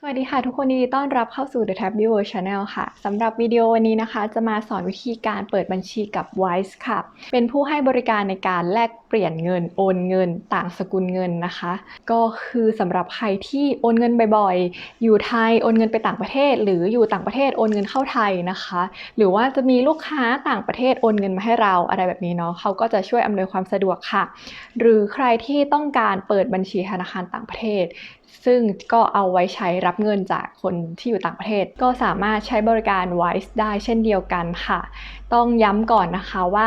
สวัสดีค่ะทุกคนนดีต้อนรับเข้าสู่ The Tab Viewer Channel ค่ะสำหรับวิดีโอวันนี้นะคะ จะมาสอนวิธีการเปิดบัญชีกับ Wise ค่ะ เป็นผู้ให้บริการในการแลกเปลี่ยนเงินโอนเงิน ต่างสกุลเงินนะคะ ก็คือสำหรับใครที่โอนเงินบ่อยๆ อยู่ไทยโอนเงินไปต่างประเทศ หรืออยู่ต่างประเทศโอนเงินเข้าไทยนะคะ หรือว่าจะมีลูกค้าต่างประเทศโอนเงินมาให้เราอะไรแบบนี้เนาะเขาก็จะช่วยอำนวยความสะดวกค่ะ หรือใครที่ต้องการเปิดบัญชีธนาคารต่างประเทศ ซึ่งก็เอาไว้ใช้รับเงินจากคนที่อยู่ต่างประเทศ ก็สามารถใช้บริการ Wise ได้เช่นเดียวกันค่ะ ต้องย้ำก่อนนะคะว่า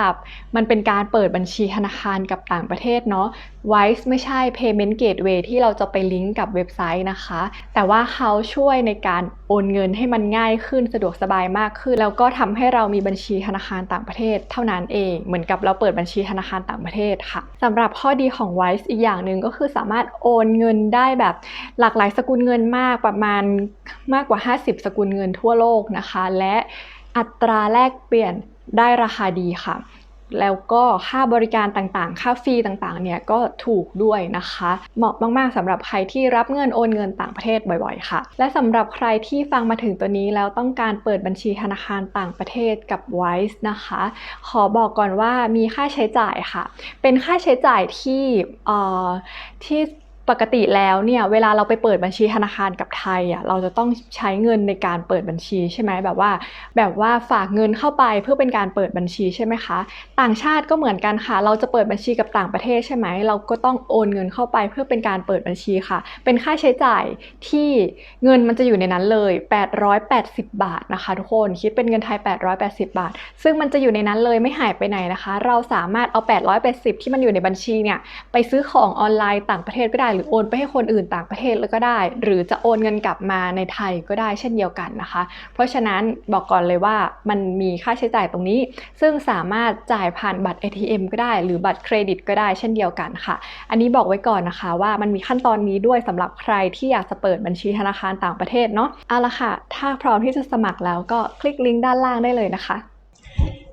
มันเป็นการเปิดบัญชีธนาคารกับต่างประเทศเนาะ Wise ไม่ใช่ Payment Gateway ที่เราจะไปลิงก์กับเว็บไซต์นะคะ แต่ว่าเขาช่วยในการโอนเงินให้มันง่ายขึ้นสะดวกสบายมากขึ้น แล้วก็ทำให้เรามีบัญชีธนาคารต่างประเทศ เท่านั้นเองเหมือนกับเราเปิดบัญชีธนาคารต่างประเทศค่ะสำหรับข้อดีของ Wise อีกอย่างหนึ่งก็คือสามารถโอนเงินได้แบบหลากหลายสกุลเงินมากประมาณมากกว่า 50 สกุลเงินทั่วโลกนะคะ และอัตราแลกเปลี่ยนได้ราคาดีค่ะ แล้วก็ค่าบริการต่างๆ ค่าฟรีต่างๆ เนี่ยก็ถูกด้วยนะคะ เหมาะมากๆสำหรับใครที่รับเงินโอนเงินต่างประเทศบ่อยๆ ค่ะ และสำหรับใครที่ฟังมาถึงตัวนี้แล้วต้องการเปิดบัญชีธนาคารต่างประเทศกับ Wise นะคะ ขอบอกก่อนว่ามีค่าใช้จ่ายค่ะ เป็นค่าใช้จ่ายที่เอ่อที่ ปกติแล้วเนี่ยเวลาเราไปเปิดบัญชีธนาคารกับไทยอะเราจะต้องใช้เงินในการเปิดบัญชีใช่ไหมแบบว่า แบบว่าฝากเงินเข้าไปเพื่อเป็นการเปิดบัญชีใช่ไหมคะ ต่างชาติก็เหมือนกันค่ะ เราจะเปิดบัญชีกับต่างประเทศใช่ไหมเราก็ต้องโอนเงินเข้าไปเพื่อเป็นการเปิดบัญชีค่ะ เป็นค่าใช้จ่ายที่เงินมันจะอยู่ในนั้นเลย 880 บาทนะคะทุกคนคิดเป็นเงินไทย 880 บาท ซึ่งมันจะอยู่ในนั้นเลยไม่หายไปไหนนะคะ เราสามารถเอา 880 ที่มันอยู่ในบัญชีเนี่ยไปซื้อของออนไลน์ต่างประเทศก็ได้หรือโอนไปให้คนอื่นต่างประเทศแล้วก็ได้ หรือจะโอนเงินกลับมาในไทยก็ได้เช่นเดียวกันนะคะ เพราะฉะนั้นบอกก่อนเลยว่ามันมีค่าใช้จ่ายตรงนี้ ซึ่งสามารถจ่ายผ่านบัตร ATM ก็ได้ หรือบัตรเครดิตก็ได้เช่นเดียวกันค่ะ อันนี้บอกไว้ก่อนนะคะว่ามันมีขั้นตอนนี้ด้วยสำหรับใครที่อยากจะเปิดบัญชีธนาคารต่างประเทศเนาะเอาละค่ะ ถ้าพร้อมที่จะสมัครแล้วก็คลิกลิงก์ด้านล่างได้เลยนะคะ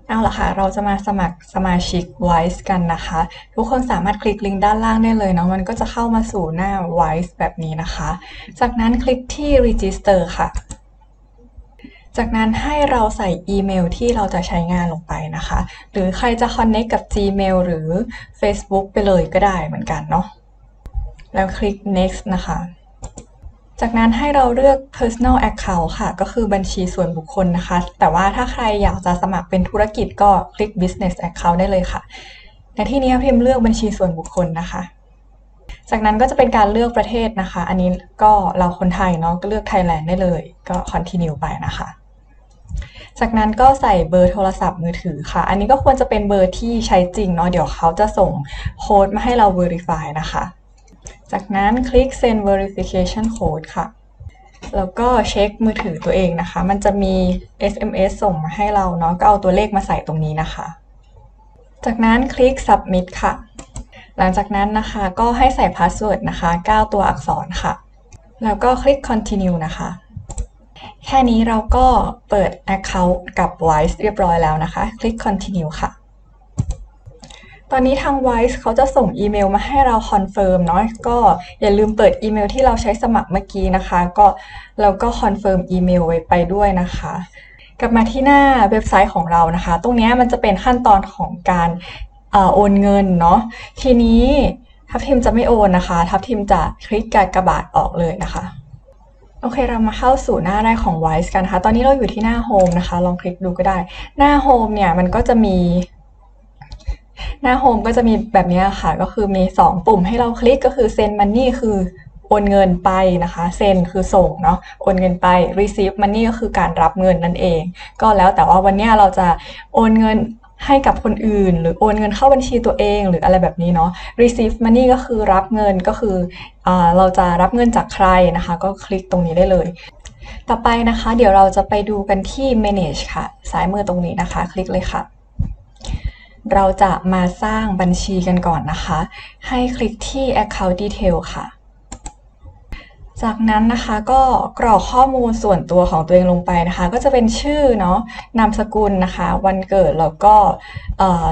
เอาละค่ะ เราจะมาสมัครสมาชิก Wise กันนะคะ ทุกคนสามารถคลิกลิงก์ด้านล่างได้เลยเนาะ มันก็จะเข้ามาสู่หน้า Wise แบบนี้นะคะ จากนั้นคลิกที่ Register ค่ะ จากนั้นให้เราใส่อีเมลที่เราจะใช้งานลงไปนะคะ หรือใครจะ Connect กับ Gmail หรือ Facebook ไปเลยก็ได้เหมือนกันเนาะ แล้วคลิก Next นะคะ จากนั้นให้เราเลือก personal account ค่ะ ก็คือบัญชีส่วนบุคคลนะคะ แต่ว่าถ้าใครอยากจะสมัครเป็นธุรกิจก็คลิก business account ได้เลยค่ะ ในที่นี้พิมพ์เลือกบัญชีส่วนบุคคลนะคะ จากนั้นก็จะเป็นการเลือกประเทศนะคะ อันนี้ก็เราคนไทยเนาะก็เลือก Thailand ได้เลย ก็ continue ไปนะคะ จากนั้นก็ใส่เบอร์โทรศัพท์มือถือค่ะ อันนี้ก็ควรจะเป็นเบอร์ที่ใช้จริงเนาะ เดี๋ยวเขาจะส่งโค้ดมาให้เรา verify นะคะ จากนั้นคลิก send verification code ค่ะ แล้วก็เช็คมือถือตัวเองนะคะ มันจะมี SMS ส่งมาให้เราเนาะ ก็เอาตัวเลขมาใส่ตรงนี้นะคะ จากนั้นคลิก submit ค่ะ หลังจากนั้นนะคะก็ให้ใส่ password นะคะ 9 ตัวอักษรค่ะ แล้วก็คลิก continue นะคะ แค่นี้เราก็เปิด account กับ Wise เรียบร้อยแล้วนะคะ คลิก continue ค่ะ ตอนนี้ทาง Wise เขาจะส่งอีเมลมาให้เราคอนเฟิร์มเนาะก็อย่าลืมเปิดอีเมลที่เราใช้สมัครเมื่อกี้นะคะ ก็แล้วก็คอนเฟิร์มอีเมลไว้ไปด้วยนะคะ กลับมาที่หน้าเว็บไซต์ของเรานะคะ ตรงนี้มันจะเป็นขั้นตอนของการอ่อโอนเงินเนาะทีนี้ทัพทิมจะไม่โอนนะคะ ทัพทิมจะคลิกการกระบาทออกเลยนะคะโอเคเรามาเข้าสู่หน้าแรกของ Wise กันนะคะ ตอนนี้เราอยู่ที่หน้า Home นะคะ ลองคลิกดูก็ได้ หน้า Home เนี่ยมันก็จะมี หน้า Home ก็จะมีแบบนี้ค่ะ ก็คือมี 2 ปุ่มให้เราคลิกก็คือ Send Money คือโอนเงินไปนะคะ Send คือส่งเนาะโอนเงินไป Receive Money ก็คือการรับเงินนั่นเอง ก็แล้วแต่ว่าวันนี้เราจะโอนเงินให้กับคนอื่น หรือโอนเงินเข้าบัญชีตัวเองหรืออะไรแบบนี้เนาะ Receive Money ก็คือรับเงินก็คืออเราจะรับเงินจากใครนะคะ ก็คลิกตรงนี้ได้เลยต่อไปนะคะ เดี๋ยวเราจะไปดูกันที่ Manage ค่ะ ซ้ายมือตรงนี้นะคะ คลิกเลยค่ะ เราจะมาสร้างบัญชีกันก่อนนะคะ ให้คลิกที่ Account Detail ค่ะ จากนั้นนะคะก็กรอกข้อมูลส่วนตัวของตัวเองลงไปนะคะ ก็จะเป็นชื่อเนาะนามสกุลนะคะ วันเกิดแล้วก็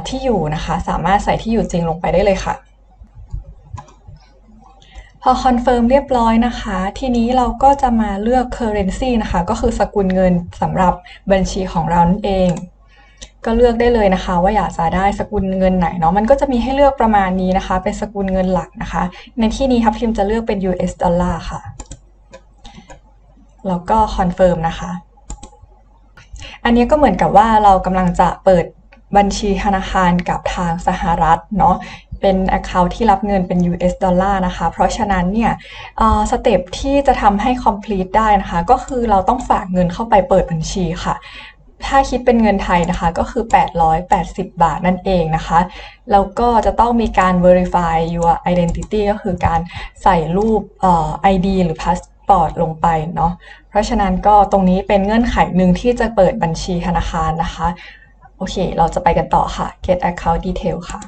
ที่อยู่นะคะ สามารถใส่ที่อยู่จริงลงไปได้เลยค่ะพอคอนเฟิร์มเรียบร้อยนะคะ ทีนี้เราก็จะมาเลือก currency นะคะ ก็คือสกุลเงินสำหรับบัญชีของเรานั่นเอง ก็เลือกได้เลยนะคะ ว่าอยากจะได้สกุลเงินไหนเนาะมันก็จะมีให้เลือกประมาณนี้นะคะ เป็นสกุลเงินหลักนะคะ ในที่นี้ทับทิมจะเลือกเป็น US ดอลลาร์ค่ะ แล้วก็คอนเฟิร์มนะคะ อันนี้ก็เหมือนกับว่าเรากำลังจะเปิดบัญชีธนาคารกับทางสหรัฐเนาะเป็น Account ที่รับเงินเป็น US ดอลลาร์นะคะ เพราะฉะนั้นเนี่ยสเต็ปที่จะทำให้ complete ได้นะคะ ก็คือเราต้องฝากเงินเข้าไปเปิดบัญชีค่ะ ถ้าคิดเป็นเงินไทยนะคะก็คือ 880 บาทนั่นเองนะคะ แล้วก็จะต้องมีการ verify your identity ก็คือการใส่รูปเอ่อ ID หรือ passport ลงไปเนาะ เพราะฉะนั้นก็ตรงนี้เป็นเงื่อนไขหนึ่งที่จะเปิดบัญชีธนาคารนะคะ โอเค เราจะไปกันต่อค่ะ get account detail ค่ะ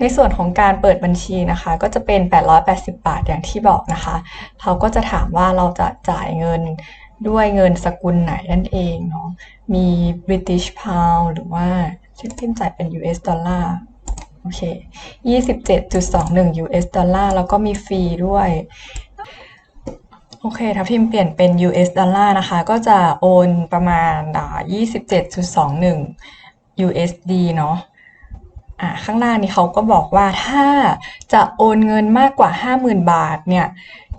ในส่วนของการเปิดบัญชีนะคะ ก็จะเป็น 880 บาทอย่างที่บอกนะคะ เขาก็จะถามว่าเราจะจ่ายเงิน ด้วยเงินสกุลไหนนั่นเองเนาะ มี British Pound หรือว่าชิปพิมจ่ายเป็น US ดอลลาร์โอเค 27.21 US ดอลลาร์แล้วก็มีฟรีด้วย โอเคถ้าพิมพ์เปลี่ยนเป็น US ดอลลาร์นะคะ ก็จะโอนประมาณอ่า27.21 USD เนาะอ่าข้างล่างนี้เขาก็บอกว่าถ้าจะโอนเงินมากกว่า 50,000 บาทเนี่ย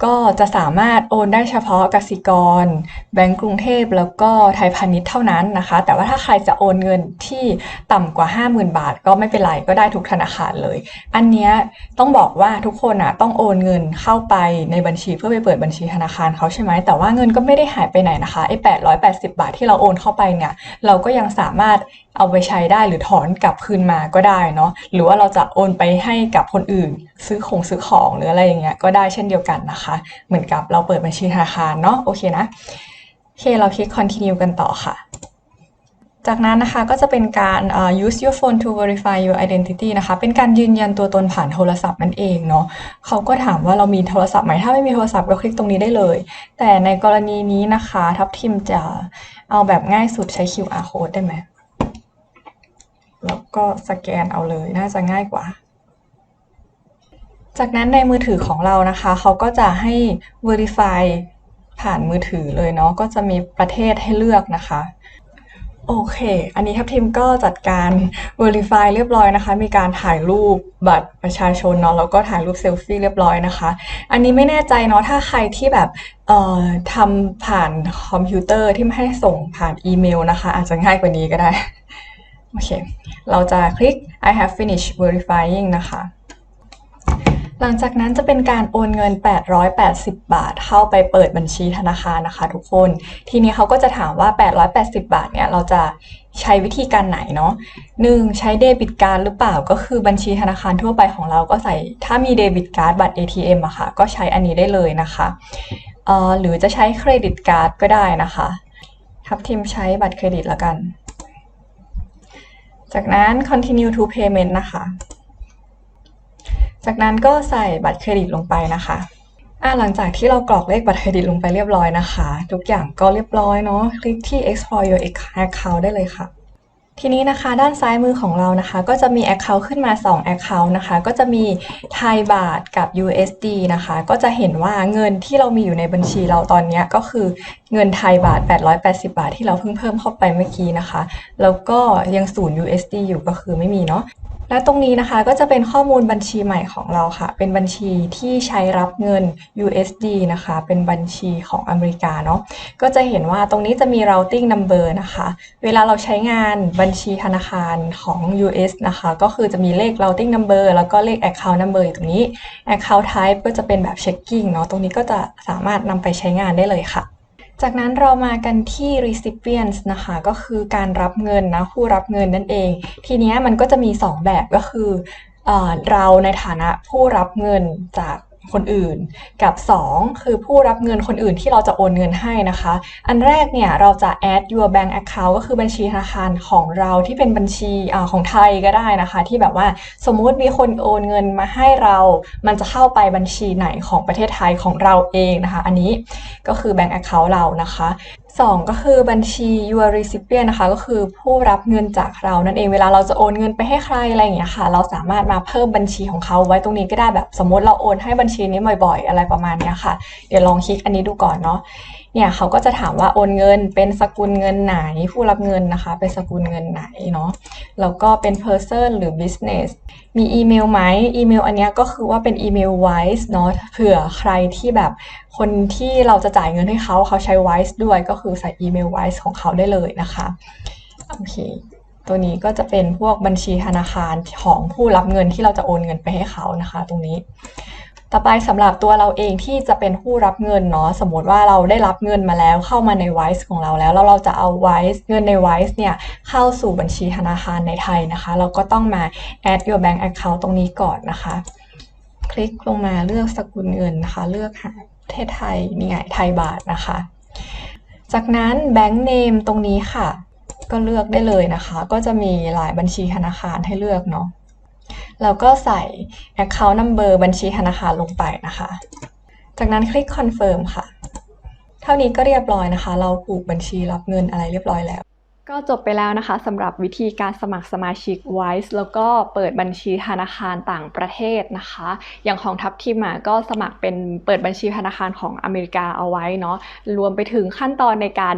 ก็จะสามารถโอนได้เฉพาะกสิกร แบงก์กรุงเทพแล้วก็ไทยพาณิชย์เท่านั้นนะคะ แต่ว่าถ้าใครจะโอนเงินที่ต่ำกว่า 50,000 บาท ก็ไม่เป็นไรก็ได้ทุกธนาคารเลย อันเนี้ยต้องบอกว่าทุกคนอะต้องโอนเงินเข้าไปในบัญชีเพื่อไปเปิดบัญชีธนาคารเขาใช่ไหมแต่ว่าเงินก็ไม่ได้หายไปไหนนะคะไอ้880 บาทที่เราโอนเข้าไปเนี่ยเราก็ยังสามารถเอาไปใช้ได้หรือถอนกลับคืนมาก็ได้เนาะหรือว่าเราจะโอนไปให้กับคนอื่น ซื้อของซื้อของหรืออะไรอย่างเงี้ยก็ได้เช่นเดียวกันนะคะเหมือนกับเราเปิดบัญชีธนาคารเนาะโอเคนะโอเคเราคลิก continue กันต่อค่ะ จากนั้นนะคะก็จะเป็นการ uh, use your phone to verify your identity นะคะ เป็นการยืนยันตัวตนผ่านโทรศัพท์นั่นเองเนาะเขาก็ถามว่าเรามีโทรศัพท์ไหมถ้าไม่มีโทรศัพท์ก็คลิกตรงนี้ได้เลย แต่ในกรณีนี้นะคะ ทับทิมจะเอาแบบง่ายสุดใช้ QR code ได้ไหมแล้วก็สแกนเอาเลยน่าจะง่ายกว่า จากนั้นในมือถือของเรานะคะเขาก็จะให้ verify ผ่านมือถือเลยเนาะก็จะมีประเทศให้เลือกนะคะโอเค อันนี้ทัพทีมก็จัดการ Verify เรียบร้อยนะคะ มีการถ่ายรูปบัตรประชาชนเนาะ แล้วก็ถ่ายรูปเซลฟี่เรียบร้อยนะคะ อันนี้ไม่แน่ใจเนาะ ถ้าใครที่แบบเอ่อทำผ่านคอมพิวเตอร์ที่ไม่ให้ส่งผ่านอีเมลนะคะ อาจจะง่ายกว่านี้ก็ได้ โอเค เราจะคลิก I have finished verifying นะคะ หลังจากนั้นจะเป็นการโอนเงิน 880 บาท เข้าไปเปิดบัญชีธนาคารนะคะทุกคน ทีนี้เขาก็จะถามว่า 880 บาทเนี่ยเราจะใช้วิธีการไหนเนาะหนึ่งใช้เดบิตการ์ดหรือเปล่าก็คือบัญชีธนาคารทั่วไปของเราก็ใส่ถ้ามีเดบิตการ์ดบัตร ATM อะค่ะ ก็ใช้อันนี้ได้เลยนะคะเอ่อหรือจะใช้เครดิตการ์ดก็ได้นะคะทับทิมใช้บัตรเครดิตละกัน จากนั้น continue to payment นะคะ จากนั้นก็ใส่บัตรเครดิตลงไปนะคะอ่าหลังจากที่เรากรอกเลขบัตรเครดิตลงไปเรียบร้อยนะคะ ทุกอย่างก็เรียบร้อยเนาะคลิกที่ export your account ได้เลยค่ะ ทีนี้นะคะด้านซ้ายมือของเรานะคะ ก็จะมี Account ขึ้นมา 2 Account นะคะ ก็จะมีไทยบาทกับ USD นะคะ ก็จะเห็นว่าเงินที่เรามีอยู่ในบัญชีเราตอนนี้ก็คือเงินไทยบาท 880 บาทที่เราเพิ่งเพิ่มเข้าไปเมื่อกี้นะคะ แล้วก็ยังศูนย์ USD อยู่ก็คือไม่มีเนาะ และตรงนี้นะคะก็จะเป็นข้อมูลบัญชีใหม่ของเราค่ะ เป็นบัญชีที่ใช้รับเงิน USD นะคะ เป็นบัญชีของอเมริกาเนาะ ก็จะเห็นว่าตรงนี้จะมี routing number นะคะ เวลาเราใช้งานบัญชีธนาคารของ US นะคะ ก็คือจะมีเลข routing number แล้วก็เลข account number อยู่ตรงนี้ account type ก็จะเป็นแบบ checking เนาะ ตรงนี้ก็จะสามารถนำไปใช้งานได้เลยค่ะ จากนั้นเรามากันที่ recipients นะคะ ก็คือการรับเงินนะผู้รับเงินนั่นเอง ทีนี้มันก็จะมี 2 แบบก็คือเอเราในฐานะผู้รับเงินจาก คนอื่น กับ 2 คือผู้รับเงินคนอื่นที่เราจะโอนเงินให้นะคะ อันแรกเนี่ยเราจะ add your bank account ก็คือบัญชีธนาคารของเราที่เป็นบัญชีอของไทยก็ได้นะคะ ที่แบบว่าสมมุติมีคนโอนเงินมาให้เรา มันจะเข้าไปบัญชีไหนของประเทศไทยของเราเองนะคะ อันนี้ก็คือ bank account เรานะคะ สองก็คือบัญชี your recipient นะคะ ก็คือผู้รับเงินจากเรานั่นเองเวลาเราจะโอนเงินไปให้ใครอะไรอย่างเงี้ยค่ะ เราสามารถมาเพิ่มบัญชีของเขาไว้ตรงนี้ก็ได้แบบสมมติเราโอนให้บัญชีนี้บ่อย ๆ อะไรประมาณเนี้ยค่ะ เดี๋ยวลองคลิกอันนี้ดูก่อนเนาะ เนี่ยเขาก็จะถามว่าโอนเงินเป็นสกุลเงินไหน ผู้รับเงินนะคะ เป็นสกุลเงินไหนเนาะแล้วก็เป็น person หรือ business มีอีเมลไหมอีเมลอันนี้ก็คือว่าเป็นอีเมล Wise เนาะเผื่อใครที่แบบคนที่เราจะจ่ายเงินให้เขาเขาใช้ Wise ด้วยก็คือใส่อีเมล Wise ของเขาได้เลยนะคะโอเคตัวนี้ก็จะเป็นพวกบัญชีธนาคารของผู้รับเงินที่เราจะโอนเงินไปให้เขานะคะ ตรงนี้ ต่อไปสำหรับตัวเราเองที่จะเป็นผู้รับเงินเนาะสมมติว่าเราได้รับเงินมาแล้วเข้ามาใน Wise ของเราแล้วแล้วเราจะเอา Wise เงินใน Wise เนี่ยเข้าสู่บัญชีธนาคารในไทยนะคะ เราก็ต้องมา add your bank account ตรงนี้ก่อนนะคะ คลิกลงมาเลือกสกุลเงินนะคะ เลือกหาประเทศไทยนี่ไงไทยบาทนะคะ จากนั้น bank name ตรงนี้ค่ะ ก็เลือกได้เลยนะคะ ก็จะมีหลายบัญชีธนาคารให้เลือกเนาะ แล้วก็ใส่ account number บัญชีธนาคารลงไปนะคะ จากนั้นคลิก confirm ค่ะ เท่านี้ก็เรียบร้อยนะคะ เราผูกบัญชีรับเงินอะไรเรียบร้อยแล้ว ก็จบไปแล้วนะคะสำหรับวิธีการสมัครสมาชิก Wise แล้วก็เปิดบัญชีธนาคารต่างประเทศนะคะ อย่างของทัพทีมอะก็สมัครเป็นเปิดบัญชีธนาคารของอเมริกาเอาไว้เนาะรวมไปถึงขั้นตอนในการ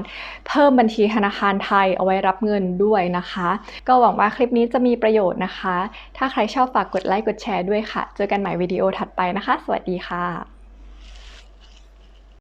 เพิ่มบัญชีธนาคารไทยเอาไว้รับเงินด้วยนะคะ ก็หวังว่าคลิปนี้จะมีประโยชน์นะคะ ถ้าใครชอบฝากกดไลค์กดแชร์ด้วยค่ะ เจอกันใหม่วิดีโอถัดไปนะคะ สวัสดีค่ะ